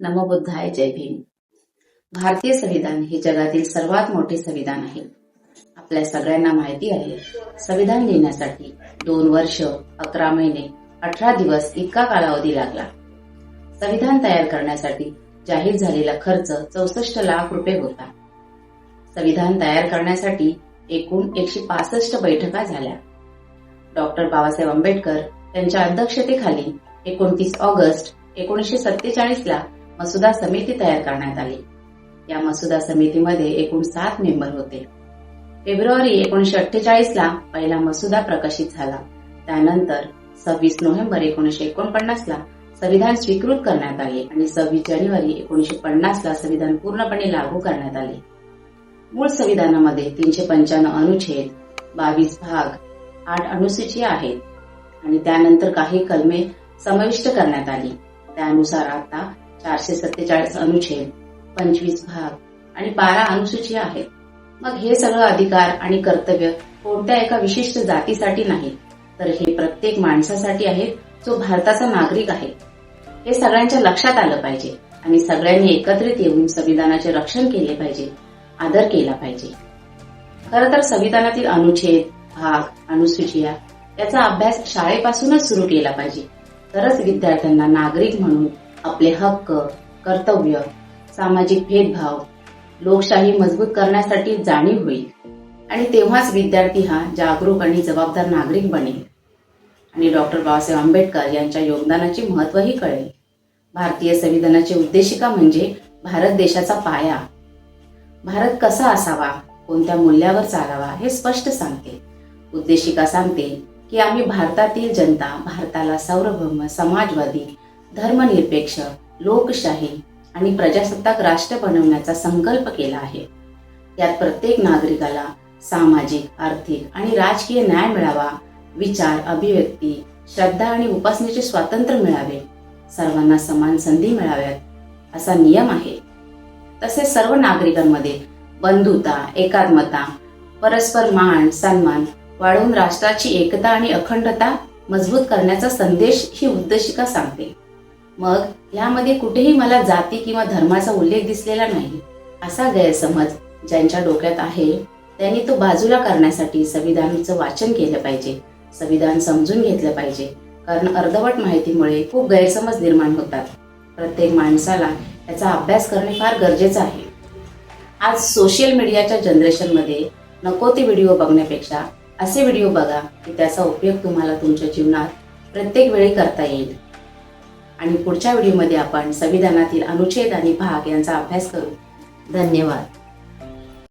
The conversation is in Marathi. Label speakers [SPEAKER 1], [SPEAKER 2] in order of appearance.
[SPEAKER 1] नमो बुद्धाय जय भीम. भारतीय संविधान हे जगातील सर्वात मोठे संविधान आहे. आपल्या सगळ्यांना माहिती आहे संविधान लिहिण्यासाठी दोन वर्ष अकरा महिने अठरा दिवस इतका कालावधी लागला. संविधान तयार करण्यासाठी जाहीर झालेला खर्च चौसष्ट लाख रुपये होता. संविधान तयार करण्यासाठी एकूण एकशे पासष्ट बैठका झाल्या. डॉक्टर बाबासाहेब आंबेडकर यांच्या अध्यक्षतेखाली एकोणतीस ऑगस्ट एकोणीसशे सत्तेचाळीस ला मसुदा समिती तयार करण्यात आली. या मसुदा समितीमध्ये एकूण सात मेंबर होते. फेब्रुवारी एकोणीशे अठ्ठेचाळीस ला पहिला मसुदा प्रकाशित झाला. त्यानंतर सव्वीस नोव्हेंबर एकोणीशे एकोणपन्नास ला संविधान स्वीकृत करण्यात आले आणि सव्वीस जानेवारी एकोणीशे पन्नास ला संविधान पूर्णपणे लागू करण्यात आले. मूळ संविधानामध्ये तीनशे पंच्याण्णव अनुच्छेद बावीस भाग आठ अनुसूची आहेत आणि त्यानंतर काही कलमे समाविष्ट करण्यात आली. त्यानुसार आता चारशे सत्तेचाळीस अनुच्छेद पंचवीस भाग आणि बारा अनुसूची आहेत. मग हे सगळं अधिकार आणि कर्तव्य कोणत्या एका विशिष्ट जातीसाठी नाही तर हे प्रत्येक माणसासाठी आहे जो भारताचा नागरिक आहे. हे सगळ्यांच्या लक्षात आलं पाहिजे आणि सगळ्यांनी एकत्रित येऊन संविधानाचे रक्षण केले पाहिजे आदर केला पाहिजे. खर तर संविधानातील अनुच्छेद भाग अनुसूचिया याचा अभ्यास शाळेपासूनच सुरू केला पाहिजे. तरच विद्यार्थ्यांना नागरिक म्हणून आपले हक्क कर्तव्य सामाजिक भेदभाव लोकशाही मजबूत करण्यासाठी जाणीव होईल. आणि तेव्हाच विद्यार्थी हा जागरूक आणि जबाबदार नागरिक बनेल. आणि डॉक्टर बाबासाहेब आंबेडकर यांच्या योगदानाचे महत्त्वही कळेल. भारतीय संविधानाची उद्देशिका म्हणजे भारत देशाचा पाया. भारत कसा असावा कोणत्या मूल्यावर चालावा हे स्पष्ट सांगते. उद्देशिका सांगते की आम्ही भारतातील जनता भारताला सार्वभौम समाजवादी धर्मनिरपेक्ष लोकशाही आणि प्रजासत्ताक राष्ट्र बनवण्याचा संकल्प केला आहे. यात प्रत्येक नागरिकाला सामाजिक आर्थिक आणि राजकीय न्याय मिळावा विचार अभिव्यक्ती श्रद्धा आणि उपासनेचे स्वातंत्र्य मिळावे सर्वांना समान संधी मिळाव्यात असा नियम आहे. तसेच सर्व नागरिकांमध्ये बंधुता एकात्मता परस्पर मान सन्मान वाढवून राष्ट्राची एकता आणि अखंडता मजबूत करण्याचा संदेश ही उद्देशिका सांगते. मग यामध्ये कुठेही मला जाती किंवा धर्माचा उल्लेख दिसलेला नाही. असा गैरसमज ज्यांच्या डोक्यात आहे त्यांनी तो बाजूला करण्यासाठी संविधानाचं वाचन केलं पाहिजे संविधान समजून घेतलं पाहिजे. कारण अर्धवट माहितीमुळे खूप गैरसमज निर्माण होतात. प्रत्येक माणसाला याचा अभ्यास करणे फार गरजेचं आहे. आज सोशल मीडियाच्या जनरेशनमध्ये नको ते व्हिडिओ बघण्यापेक्षा असे व्हिडिओ बघा की त्याचा उपयोग तुम्हाला तुमच्या जीवनात प्रत्येक वेळी करता येईल. आणि पुढच्या व्हिडिओमध्ये आपण संविधानातील अनुच्छेद आणि भाग यांचा अभ्यास करू. धन्यवाद.